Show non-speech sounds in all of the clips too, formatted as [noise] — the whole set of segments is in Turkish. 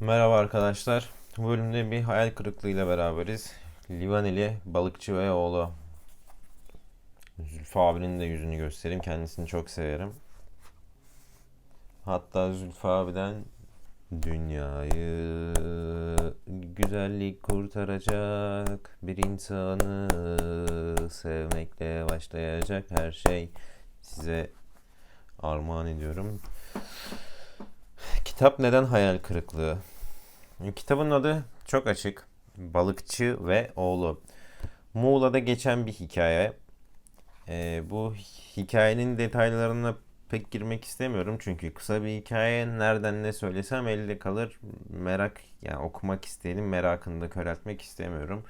Merhaba arkadaşlar. Bu bölümde bir hayal kırıklığıyla beraberiz. Livaneli, balıkçı ve oğlu. Zülfü abinin de yüzünü göstereyim. Kendisini çok severim. Hatta Zülfü abiden Dünyayı güzellik kurtaracak bir insanı sevmekle başlayacak her şey size armağan ediyorum. Kitap neden hayal kırıklığı? Kitabın adı çok açık. Balıkçı ve oğlu. Muğla'da geçen bir hikaye. Ee, bu hikayenin detaylarına pek girmek istemiyorum çünkü kısa bir hikaye. Nereden ne söylesem elde kalır. Merak yani okumak isteyelim merakını da köreltmek istemiyorum.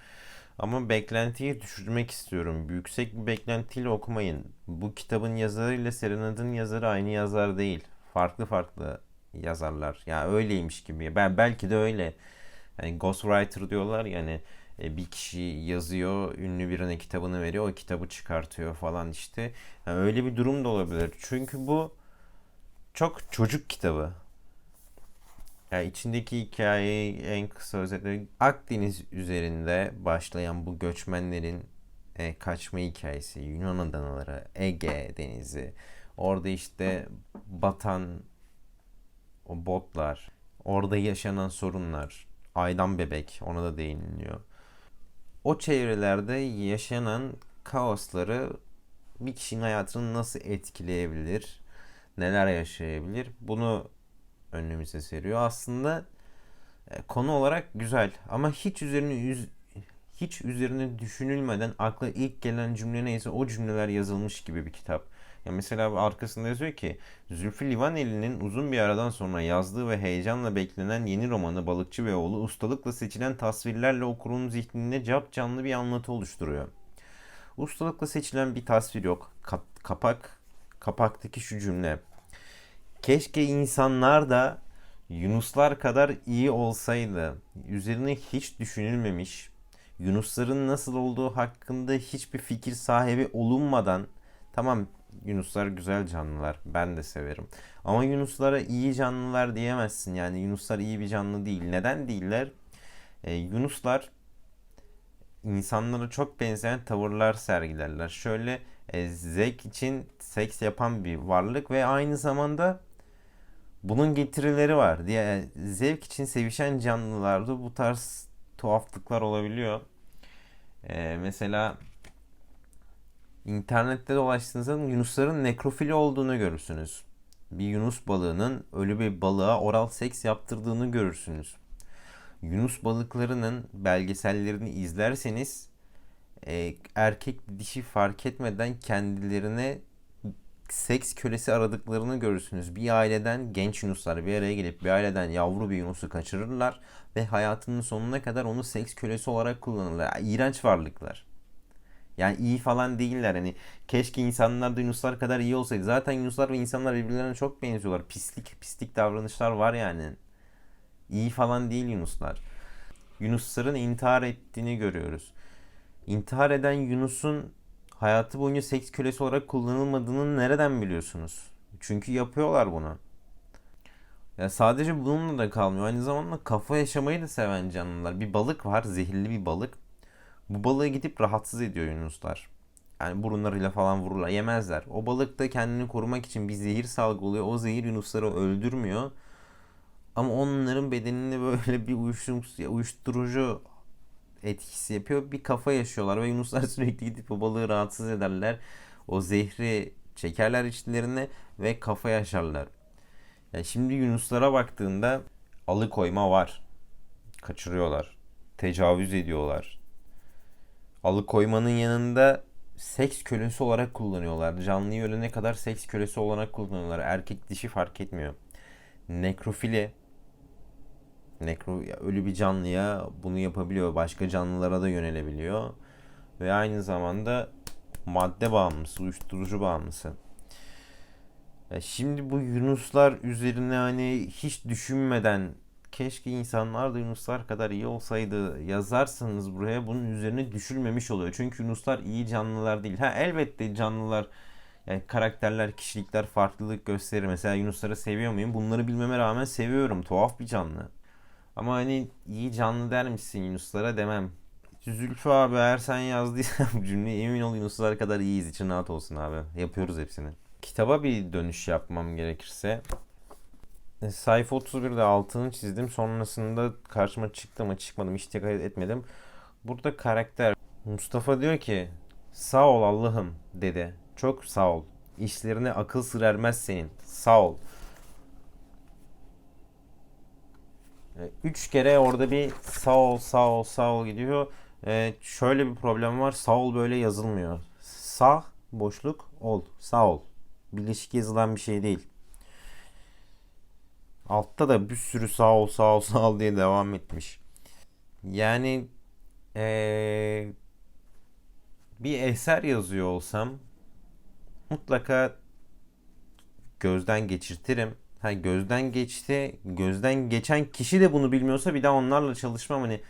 Ama beklentiyi düşürmek istiyorum. Yüksek bir beklentiyle okumayın. Bu kitabın yazarı ile Serenad'ın yazarı aynı yazar değil. Farklı farklı yazarlar. Ya öyleymiş gibi. Ben belki de öyle. Yani ghostwriter diyorlar yani e, bir kişi yazıyor, ünlü birine kitabını veriyor, o kitabı çıkartıyor falan işte. Yani öyle bir durum da olabilir. Çünkü bu çok çocuk kitabı. Yani içindeki hikayeyi en kısa özetle Akdeniz üzerinde başlayan bu göçmenlerin e, kaçma hikayesi, Yunan adaları, Ege denizi, orada işte batan o botlar, orada yaşanan sorunlar, aydan bebek ona da değiniliyor. O çevrelerde yaşanan kaosları bir kişinin hayatını nasıl etkileyebilir, neler yaşayabilir bunu önümüze seriyor. Aslında e, konu olarak güzel ama hiç üzerine yüz, hiç üzerine düşünülmeden akla ilk gelen cümle neyse o cümleler yazılmış gibi bir kitap. Ya mesela arkasında yazıyor ki Zülfü Livaneli'nin uzun bir aradan sonra yazdığı ve heyecanla beklenen yeni romanı Balıkçı ve Oğlu ustalıkla seçilen tasvirlerle okurun zihninde cap canlı bir anlatı oluşturuyor. Ustalıkla seçilen bir tasvir yok. Kap- kapak kapaktaki şu cümle. Keşke insanlar da Yunuslar kadar iyi olsaydı. Üzerine hiç düşünülmemiş, Yunusların nasıl olduğu hakkında hiçbir fikir sahibi olunmadan tamam Yunuslar güzel canlılar. Ben de severim. Ama Yunuslara iyi canlılar diyemezsin. Yani Yunuslar iyi bir canlı değil. Neden değiller? Ee, Yunuslar insanlara çok benzeyen tavırlar sergilerler. Şöyle e, zevk için seks yapan bir varlık ve aynı zamanda bunun getirileri var. Diye zevk için sevişen canlılarda bu tarz tuhaflıklar olabiliyor. Ee, mesela İnternette dolaştığınızda yunusların nekrofili olduğunu görürsünüz. Bir yunus balığının ölü bir balığa oral seks yaptırdığını görürsünüz. Yunus balıklarının belgesellerini izlerseniz e, erkek dişi fark etmeden kendilerine seks kölesi aradıklarını görürsünüz. Bir aileden genç yunuslar bir araya gelip bir aileden yavru bir yunusu kaçırırlar ve hayatının sonuna kadar onu seks kölesi olarak kullanırlar. İğrenç varlıklar. Yani iyi falan değiller. Hani keşke insanlar da Yunuslar kadar iyi olsaydı. Zaten Yunuslar ve insanlar birbirlerine çok benziyorlar. Pislik, pislik davranışlar var yani. İyi falan değil Yunuslar. Yunusların intihar ettiğini görüyoruz. İntihar eden Yunus'un hayatı boyunca seks kölesi olarak kullanılmadığını nereden biliyorsunuz? Çünkü yapıyorlar bunu. Ya sadece bununla da kalmıyor. Aynı zamanda kafa yaşamayı da seven canlılar. Bir balık var, zehirli bir balık. Bu balığı gidip rahatsız ediyor yunuslar. Yani burunlarıyla falan vururlar. Yemezler. O balık da kendini korumak için bir zehir salgılıyor. O zehir yunusları öldürmüyor. Ama onların bedeninde böyle bir uyuşturucu etkisi yapıyor. Bir kafa yaşıyorlar ve yunuslar [laughs] sürekli gidip o balığı rahatsız ederler. O zehri çekerler içlerine ve kafa yaşarlar. Yani şimdi yunuslara baktığında alıkoyma var. Kaçırıyorlar. Tecavüz ediyorlar alıkoymanın yanında seks kölesi olarak kullanıyorlar. Canlıyı ölene kadar seks kölesi olarak kullanıyorlar. Erkek dişi fark etmiyor. Nekrofili nekro ölü bir canlıya bunu yapabiliyor. Başka canlılara da yönelebiliyor. Ve aynı zamanda madde bağımlısı, uyuşturucu bağımlısı. Şimdi bu Yunuslar üzerine hani hiç düşünmeden keşke insanlar da Yunuslar kadar iyi olsaydı yazarsanız buraya bunun üzerine düşülmemiş oluyor. Çünkü Yunuslar iyi canlılar değil. Ha elbette canlılar yani karakterler, kişilikler farklılık gösterir. Mesela Yunusları seviyor muyum? Bunları bilmeme rağmen seviyorum. Tuhaf bir canlı. Ama hani iyi canlı der misin Yunuslara demem. Zülfü abi eğer sen yazdıysan bu [laughs] cümleyi emin ol Yunuslar kadar iyiyiz. için rahat olsun abi. Yapıyoruz hepsini. Kitaba bir dönüş yapmam gerekirse. E, Sayfa 31'de altını çizdim. Sonrasında karşıma çıktı mı çıkmadım hiç dikkat etmedim. Burada karakter Mustafa diyor ki sağ ol Allah'ım dedi. Çok sağ ol. İşlerine akıl sır ermez senin. Sağ ol. E, Üç kere orada bir sağ ol sağ ol sağ ol gidiyor. E, şöyle bir problem var. Sağ ol böyle yazılmıyor. Sağ boşluk ol. Sağ ol. Birleşik yazılan bir şey değil. Altta da bir sürü sağ ol sağ ol [laughs] sağ ol diye devam etmiş. Yani eee, bir eser yazıyor olsam mutlaka gözden geçirtirim. Ha gözden geçti. Gözden geçen kişi de bunu bilmiyorsa bir daha onlarla çalışmam. Hani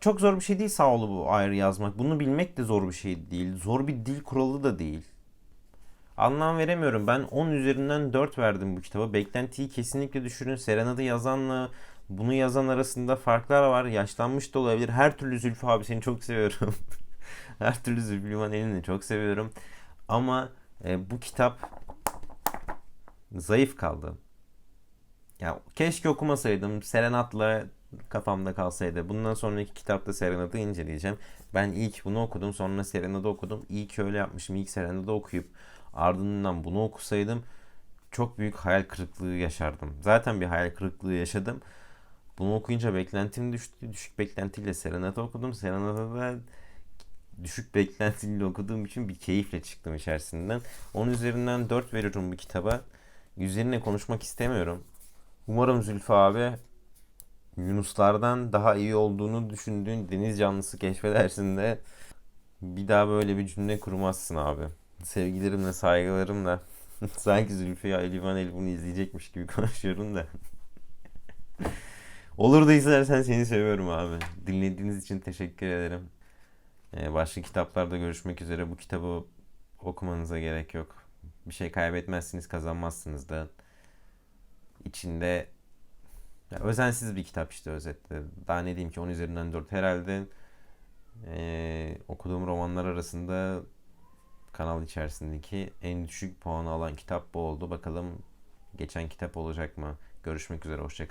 çok zor bir şey değil sağ olu bu ayrı yazmak. Bunu bilmek de zor bir şey değil. Zor bir dil kuralı da değil. Anlam veremiyorum. Ben 10 üzerinden 4 verdim bu kitaba. Beklentiyi kesinlikle düşürün. Serenad'ı yazanla bunu yazan arasında farklar var. Yaşlanmış da olabilir. Her türlü Zülfü abi seni çok seviyorum. [laughs] Her türlü Zülfü Livaneli'ni çok seviyorum. Ama e, bu kitap zayıf kaldı. Ya keşke okumasaydım. Serenat'la kafamda kalsaydı. Bundan sonraki kitapta Serenat'ı inceleyeceğim. Ben ilk bunu okudum, sonra Serenat'ı okudum. İyi ki öyle yapmışım. İlk Serenat'ı okuyup ardından bunu okusaydım çok büyük hayal kırıklığı yaşardım. Zaten bir hayal kırıklığı yaşadım. Bunu okuyunca beklentim düştü. Düşük beklentiyle Serenat'ı okudum. Serenat'ı da düşük beklentiyle okuduğum için bir keyifle çıktım içerisinden. 10 üzerinden 4 veriyorum bu kitaba. Üzerine konuşmak istemiyorum. Umarım Zülfü abi Yunuslardan daha iyi olduğunu düşündüğün deniz canlısı keşfedersin de bir daha böyle bir cümle kurmazsın abi. Sevgilerimle, saygılarımla [laughs] sanki Zülfü ya Livaneli bunu izleyecekmiş gibi [laughs] konuşuyorum da. Olur da izlersen seni seviyorum abi. Dinlediğiniz için teşekkür ederim. Ee, başka kitaplarda görüşmek üzere. Bu kitabı okumanıza gerek yok. Bir şey kaybetmezsiniz, kazanmazsınız da. İçinde ya özensiz bir kitap işte özetle. Daha ne diyeyim ki 10 üzerinden 4 herhalde ee, okuduğum romanlar arasında kanal içerisindeki en düşük puanı alan kitap bu oldu. Bakalım geçen kitap olacak mı? Görüşmek üzere, hoşçakalın.